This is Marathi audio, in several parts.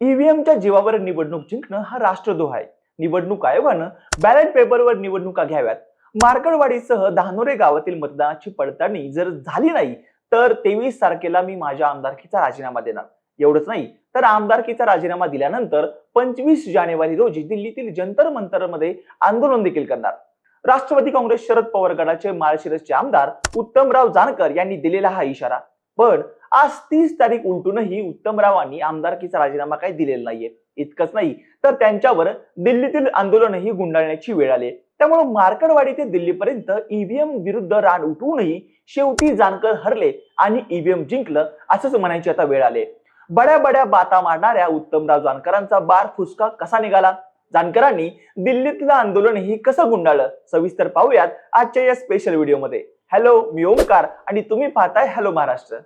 ईव्हीएमच्या जीवावर निवडणूक जिंकणं हा राष्ट्रद्रोह आहे. निवडणूक आयोगानं बॅलेट पेपरवर निवडणुका घ्याव्यात. मार्कडवाडीसह धानोरे गावातील मतदानाची पडताळणी जर झाली नाही तर तेवीस तारखेला मी माझ्या आमदारकीचा राजीनामा देणार. एवढंच नाही तर आमदारकीचा राजीनामा दिल्यानंतर पंचवीस जानेवारी रोजी दिल्लीतील जंतर मंतरमध्ये आंदोलन देखील करणार. राष्ट्रवादी काँग्रेस शरद पवार गटाचे माळशिरसचे आमदार उत्तमराव जानकर यांनी दिलेला हा इशारा. पण आज तीस तारीख उलटूनही उत्तमरावांनी आमदारकीचा राजीनामा काही दिलेला नाहीये. इतकंच नाही तर त्यांच्यावर दिल्लीतील आंदोलनही गुंडाळण्याची वेळ आली त्यामुळे मार्कडवाडी ते दिल्लीपर्यंत ईव्हीएम विरुद्ध रान उठवूनही शेवटी जानकर हरले आणि ईव्हीएम जिंकलं असंच म्हणायची आता वेळ आले बड्या बड्या बाता मारणाऱ्या उत्तमराव जानकरांचा बार फुसका कसा निघाला? जानकरांनी दिल्लीतलं आंदोलनही कसं गुंडाळलं? सविस्तर पाहूयात आजच्या या स्पेशल व्हिडिओमध्ये हॅलो मी ओमकार आणि तुम्ही पाहताय हॅलो महाराष्ट्र.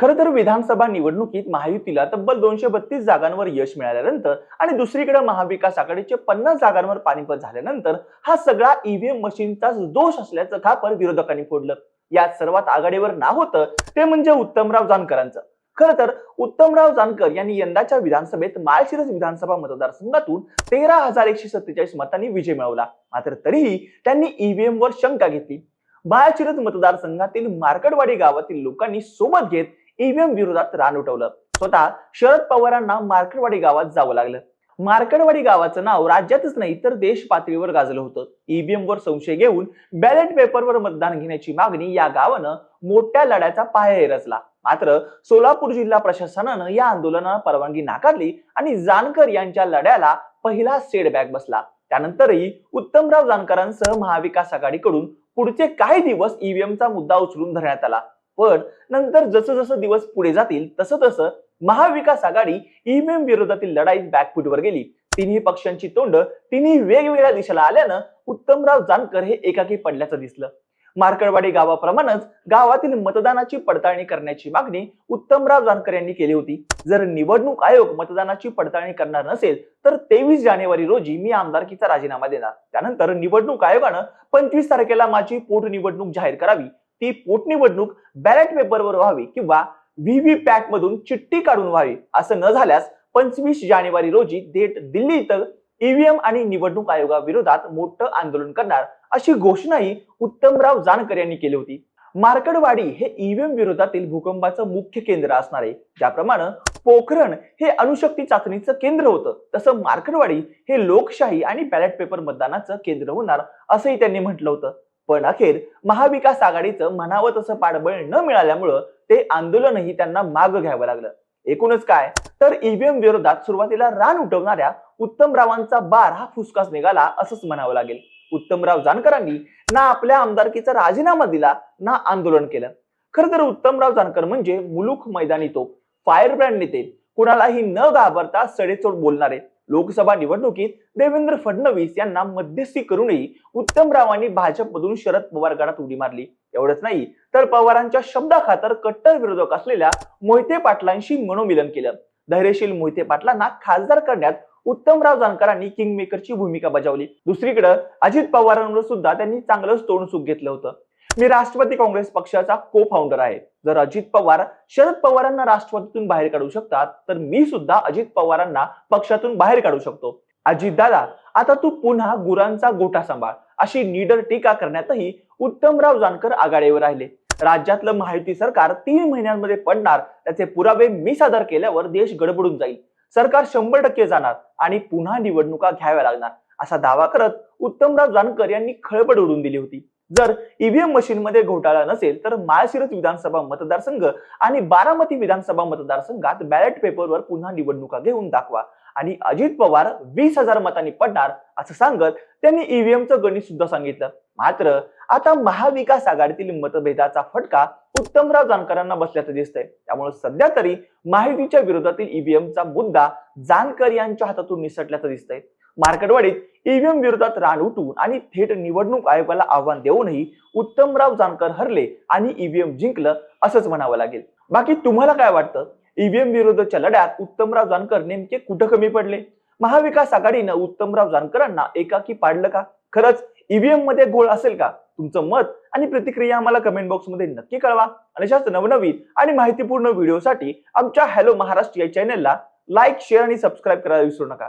खरं तर विधानसभा निवडणुकीत महायुतीला तब्बल दोनशे बत्तीस जागांवर यश मिळाल्यानंतर आणि दुसरीकडे महाविकास आघाडीचे पन्नास जागांवर पाणीपत झाल्यानंतर हा सगळा ईव्हीएम मशीनचाच दोष असल्याचं खापर विरोधकांनी फोडलं. यात सर्वात आघाडीवर नाव होतं ते म्हणजे उत्तमराव जानकरांचं. खरं तर उत्तमराव जानकर यांनी यंदाच्या विधानसभेत माळशिरस विधानसभा मतदारसंघातून तेरा हजार एकशे सत्तेचाळीस मतांनी विजय मिळवला. मात्र तरीही त्यांनी ईव्हीएम वर शंका घेतली. माळशिरस मतदारसंघातील मार्कडवाडी गावातील लोकांनी सोबत घेत ईव्हीएम विरोधात रान उठवलं. स्वतः शरद पवारांना मार्केटवाडी गावात जावं लागलं. मार्केटवाडी गावाचं नाव राज्यातच नाही तर देश पातळीवर गाजलं होतं. ईव्हीएम वर संशय घेऊन बॅलेट पेपरवर मतदान घेण्याची मागणी या गावानं मोठ्या लढ्याचा पाया रचला. मात्र सोलापूर जिल्हा प्रशासनानं या आंदोलनाला परवानगी नाकारली आणि जानकर यांच्या लढ्याला पहिला सेटबॅक बसला. त्यानंतरही उत्तमराव जानकरांसह महाविकास आघाडीकडून पुढचे काही दिवस ईव्हीएमचा मुद्दा उचलून धरण्यात आला. पण नंतर जसं जसं दिवस पुढे जातील तसं तसं महाविकास आघाडी ईव्हीएम विरोधातील लढाईत बॅकफुटवर गेली. तिन्ही पक्षांची तोंड तिन्ही वेगवेगळ्या दिशेला आल्यानं उत्तमराव जानकर हे एकाकी पडल्याचं दिसलं. मार्कडवाडी गावाप्रमाणेच गावातील मतदानाची पडताळणी करण्याची मागणी उत्तमराव जानकर यांनी केली होती. जर निवडणूक आयोग मतदानाची पडताळणी करणार नसेल तर तेवीस जानेवारी रोजी मी आमदारकीचा राजीनामा देणार. त्यानंतर निवडणूक आयोगानं पंचवीस तारखेला माझी पोटनिवडणूक जाहीर करावी. ती पोटनिवडणूक बॅलेट पेपरवर व्हावी किंवा व्हीव्हीपॅट मधून चिठ्ठी काढून व्हावी असं न झाल्यास पंचवीस जानेवारी रोजी थेट दिल्ली इथं ईव्हीएम आणि निवडणूक आयोगाविरोधात मोठं आंदोलन करणार अशी घोषणाही उत्तमराव जानकर यांनी केली होती. मार्कडवाडी हे ईव्हीएम विरोधातील भूकंपाचं मुख्य केंद्र असणार आहे. ज्याप्रमाणे पोखरण हे अणुशक्ती चाचणीचं केंद्र होतं. तसं मार्कडवाडी हे लोकशाही आणि बॅलेट पेपर मतदानाचं केंद्र होणार असंही त्यांनी म्हटलं होतं. पण अखेर महाविकास आघाडीचं म्हणावं तसं पाठबळ न मिळाल्यामुळं ते आंदोलनही त्यांना मागं घ्यावं लागलं. एकूणच काय? तर ईव्हीएम विरोधात सुरुवातीला रान उठवणाऱ्या उत्तमरावांचा बार हा फुसकास निघाला असंच म्हणावं लागेल. उत्तमराव जानकरांनी ना आपल्या आमदारकीचा राजीनामा दिला ना आंदोलन केलं. खरं तर उत्तमराव जानकर म्हणजे मुलुख मैदानी तो फायर ब्रँड नेते. कुणालाही न घाबरता सडेचोड बोलणारे. लोकसभा निवडणुकीत देवेंद्र फडणवीस यांना मध्यस्थी करूनही उत्तमरावांनी भाजपमधून शरद पवार गटात उडी मारली. एवढंच नाही तर पवारांच्या शब्दाखातर कट्टर विरोधक असलेल्या मोहिते पाटलांशी मनोमिलन केलं. धैर्यशील मोहिते पाटलांना खासदार करण्यात उत्तमराव जानकरांनी किंगमेकरची भूमिका बजावली. दुसरीकडे अजित पवारांवर सुद्धा त्यांनी चांगलंच तोंड सुख घेतलं होतं. मी राष्ट्रवादी काँग्रेस पक्षाचा को फाउंडर आहे. जर अजित पवार शरद पवारांना राष्ट्रवादीतून बाहेर काढू शकतात तर मी सुद्धा अजित पवारांना पक्षातून बाहेर काढू शकतो. अजित दादा आता तू पुन्हा गुरांचा गोठा सांभाळ. अशी निडर टीका करण्यातही उत्तमराव जानकर आघाडीवर राहिले. राज्यातलं महायुती सरकार तीन महिन्यांमध्ये पडणार त्याचे पुरावे मी सादर केल्यावर देश गडबडून जाईल. सरकार शंभर टक्के जाणार आणि पुन्हा निवडणुका घ्याव्या लागणार असा दावा करत उत्तमराव जानकर यांनी खळबळ उडून दिली होती. जर ईव्हीएम मशीनमध्ये घोटाळा नसेल तर माळशिरस विधानसभा मतदारसंघ आणि बारामती विधानसभा मतदारसंघात बॅलेट पेपरवर पुन्हा निवडणुका घेऊन दाखवा. आणि अजित पवार वीस हजार मतांनी पडणार असं सांगत त्यांनी ईव्हीएमचं गणित सुद्धा सांगितलं. मात्र आता महाविकास आघाडीतील मतभेदाचा फटका उत्तमराव जानकरांना बसल्याचं दिसतंय. त्यामुळे सध्या तरी माहितीच्या विरोधातील ईव्हीएमचा मुद्दा जानकर यांच्या हातातून निसटल्याचं दिसतंय. मार्केटवाडीत ईव्हीएम विरोधात रान उठून आणि थेट निवडणूक आयोगाला आव्हान देऊनही उत्तमराव जानकर हरले आणि ईव्हीएम जिंकलं असंच म्हणावं लागेल. बाकी तुम्हाला काय वाटतं? ईव्हीएम विरोधाच्या लढ्यात उत्तमराव जानकर नेमके कुठं कमी पडले? महाविकास आघाडीनं उत्तमराव जानकरांना एकाकी पाडलं का? खरंच ईव्हीएममध्ये घोळ असेल का? तुमचं मत आणि प्रतिक्रिया आम्हाला कमेंट बॉक्समध्ये नक्की कळवा. आणि अशाच नवनवीन आणि माहितीपूर्ण व्हिडिओसाठी आमच्या हॅलो महाराष्ट्र या चॅनलला लाईक शेअर आणि सबस्क्राईब करायला विसरू नका.